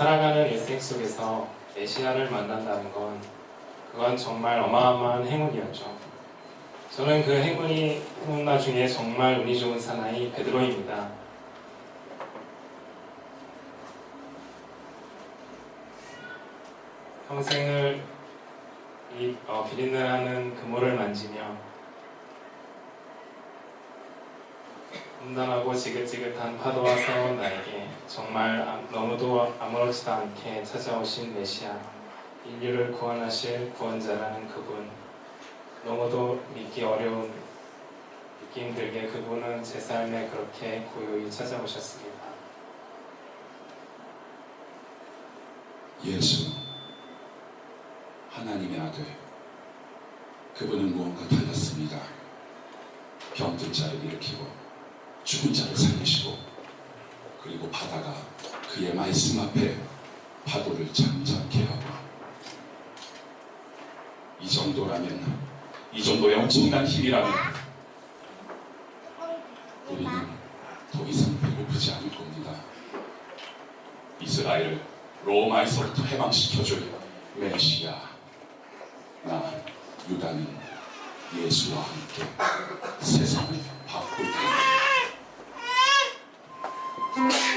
살아가는 인생 속에서 메시아를 만난다는 건 그건 정말 어마어마한 행운이었죠. 저는 그 행운이 행운나 중에 정말 운이 좋은 사나이 베드로입니다. 평생을 이 어, 비린내나는 그물을 만지며 음란하고 지긋지긋한 파도와 싸운 나에게 정말 아- 너무도 아무렇지도 않게 찾아오신 메시아 인류를 구원하실 구원자라는 그분 너무도 믿기 어려운 믿기 힘들게 그분은 제 삶에 그렇게 고요히 찾아오셨습니다. 예수 하나님의 아들 그분은 무언가 달랐습니다. 병든 자를 일으키고 죽은 자를 살리시고 그리고 바다가 그의 말씀 앞에 파도를 잠잠케 하고 이 정도라면 이 정도의 엄청난 힘이라면 우리는 더 이상 배고프지 않을 겁니다. 이스라엘을 로마에서부터 해방시켜줄 메시아 나 유다는 예수와 함께 세상을 바꿀 겁니다. Thank you.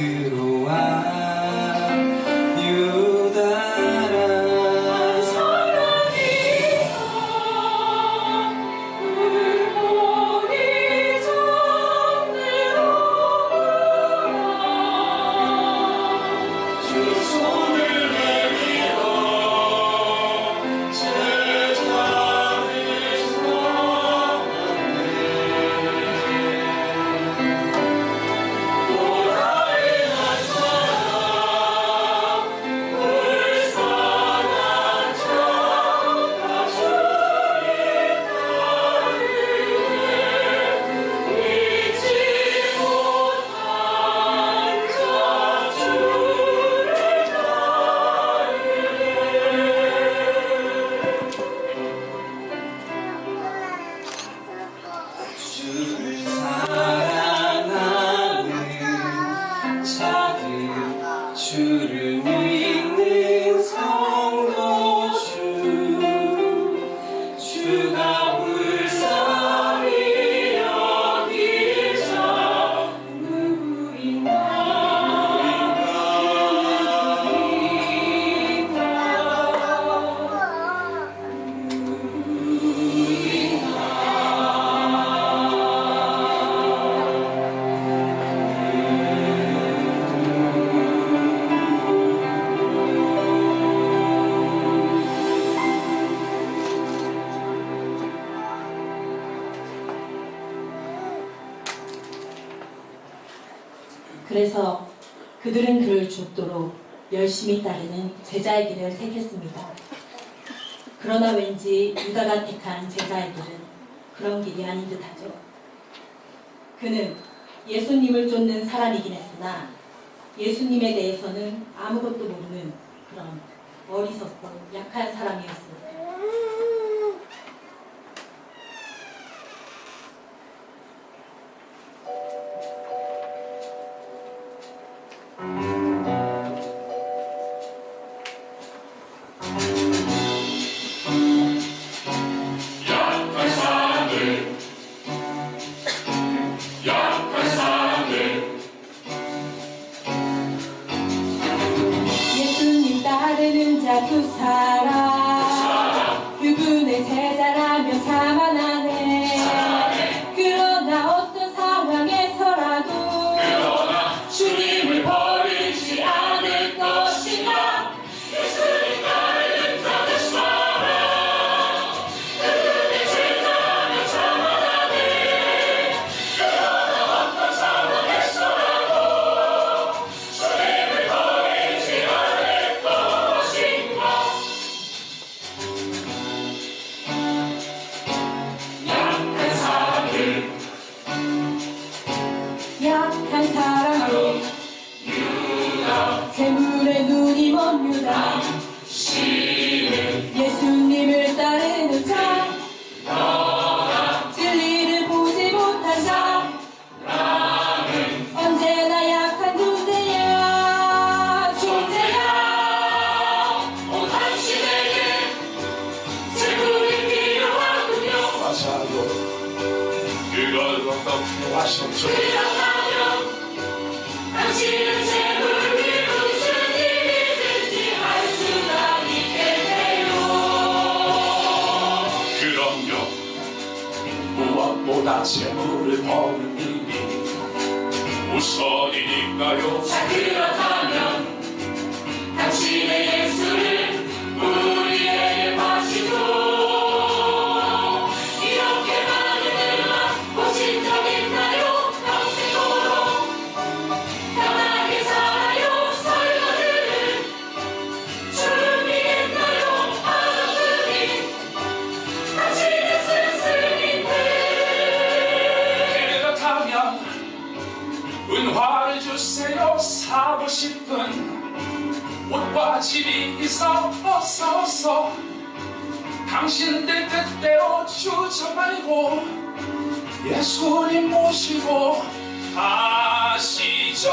베 그래서 그들은 그를 죽도록 열심히 따르는 제자의 길을 택했습니다. 그러나 왠지 유다가 택한 제자의 길은 그런 길이 아닌 듯하죠. 그는 예수님을 쫓는 사람이긴 했으나 예수님에 대해서는 아무것도 모르는 그런 어리석고 약한 사람이었습니다. 재물을 버는 일이 우선이니까요. 은화를 주세요 사고 싶은 옷과 집이 있어 어서 어서 당신들 뜻대로 주저 말고 예수님 모시고 가시죠.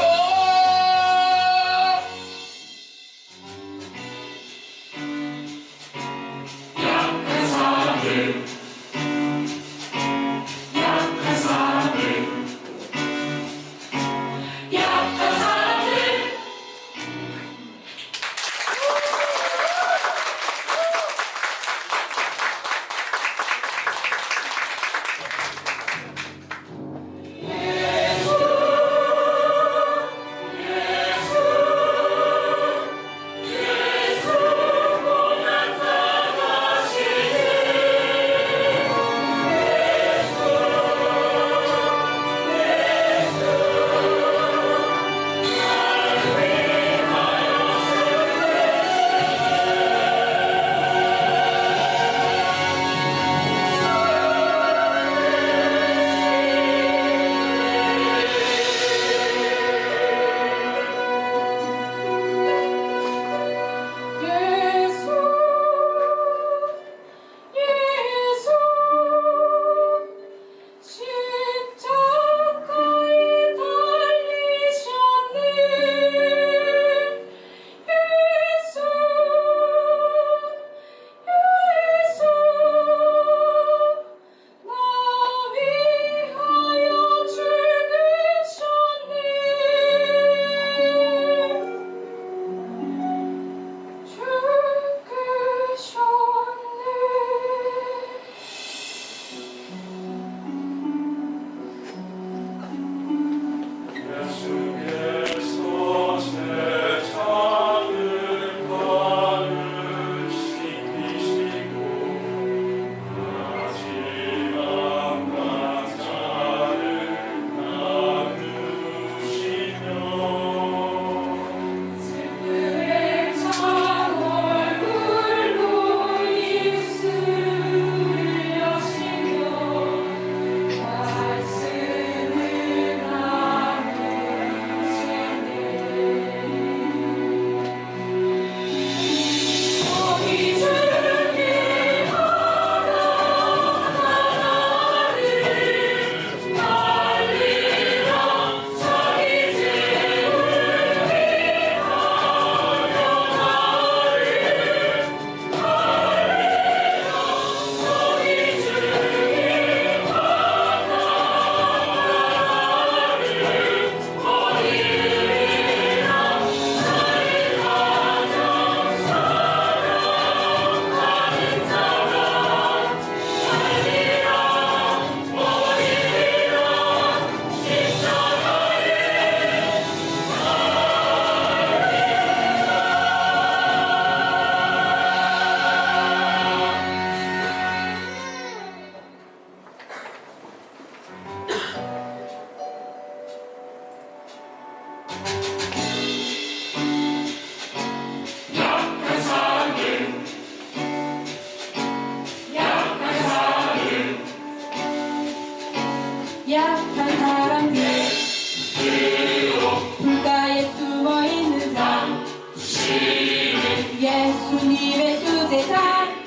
vais sous tes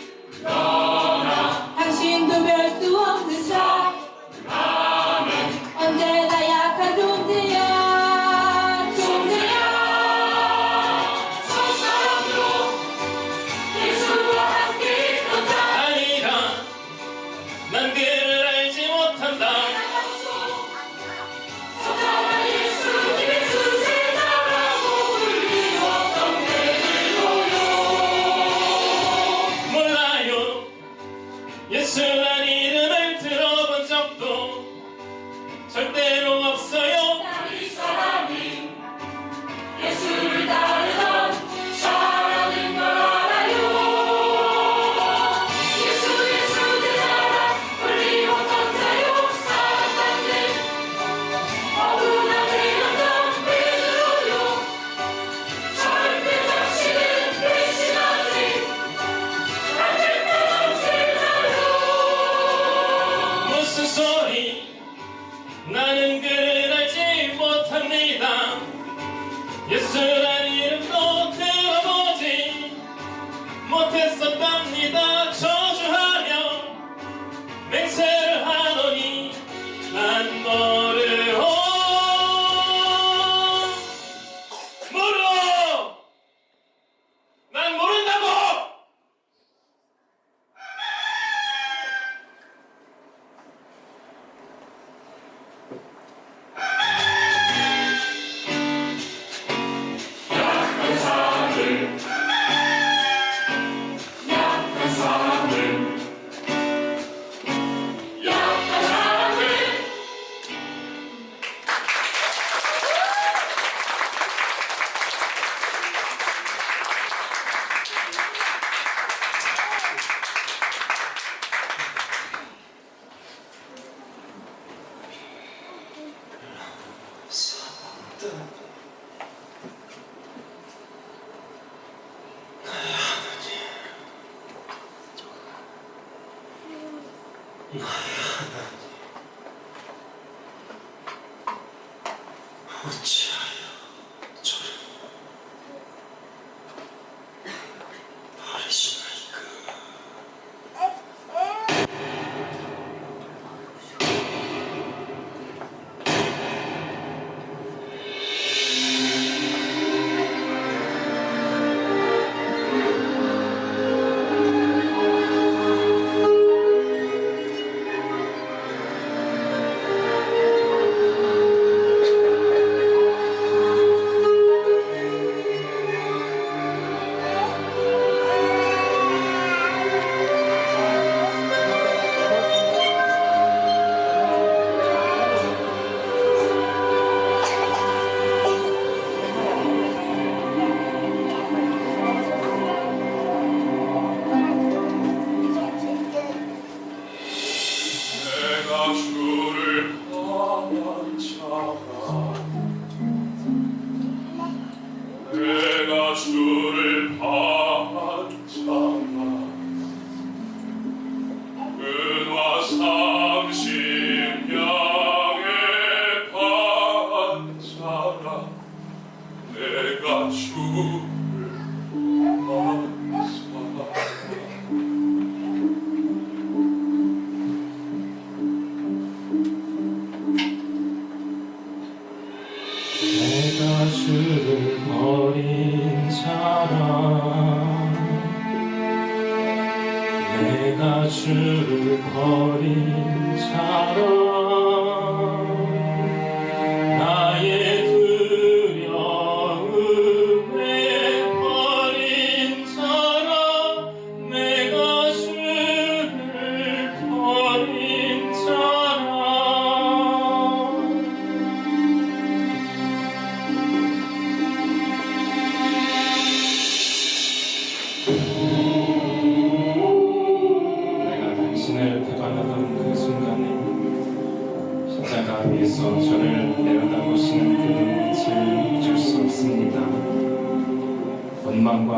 내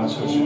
원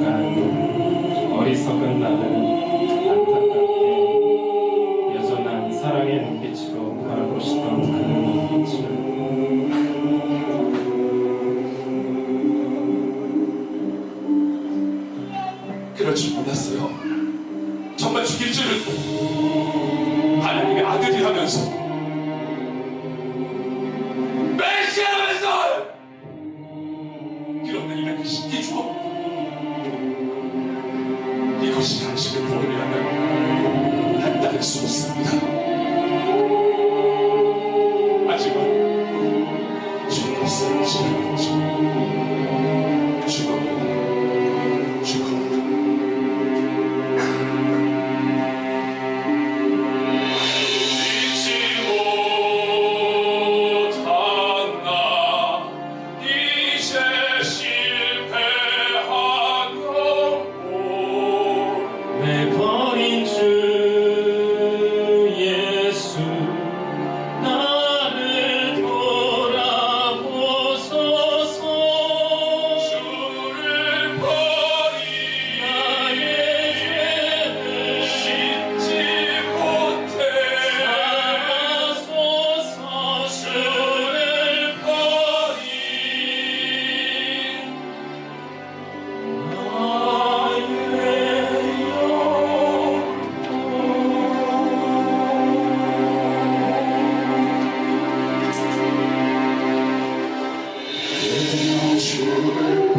Sing on shore,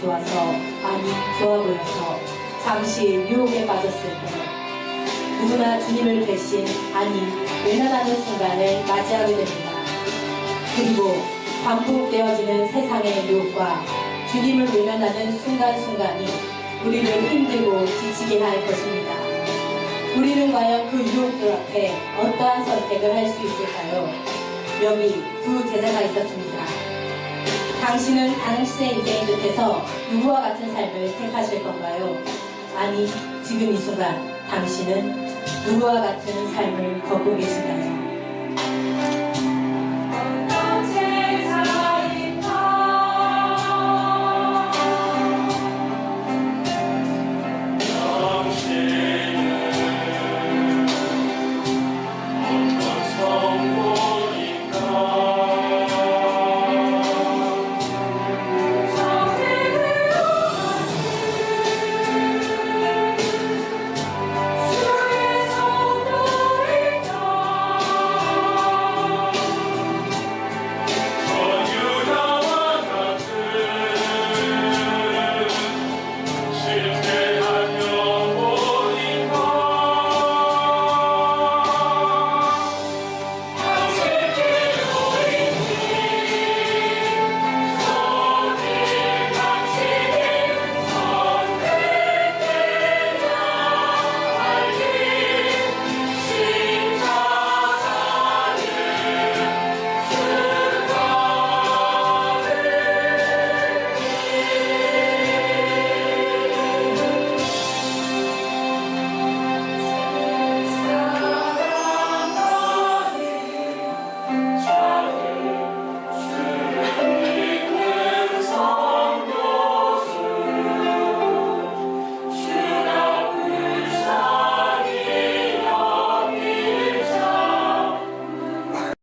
좋아서 아니 좋아 보여서 잠시 유혹에 빠졌을 때 누구나 주님을 대신 아니 외면하는 순간을 맞이하게 됩니다. 그리고 반복되어지는 세상의 유혹과 주님을 외면하는 순간순간이 우리를 힘들고 지치게 할 것입니다. 우리는 과연 그 유혹들 앞에 어떠한 선택을 할 수 있을까요? 여기 두 제자가 있었습니다. 당신은 당신의 인생 끝에서 누구와 같은 삶을 택하실 건가요? 아니, 지금 이 순간 당신은 누구와 같은 삶을 걷고 계신가요?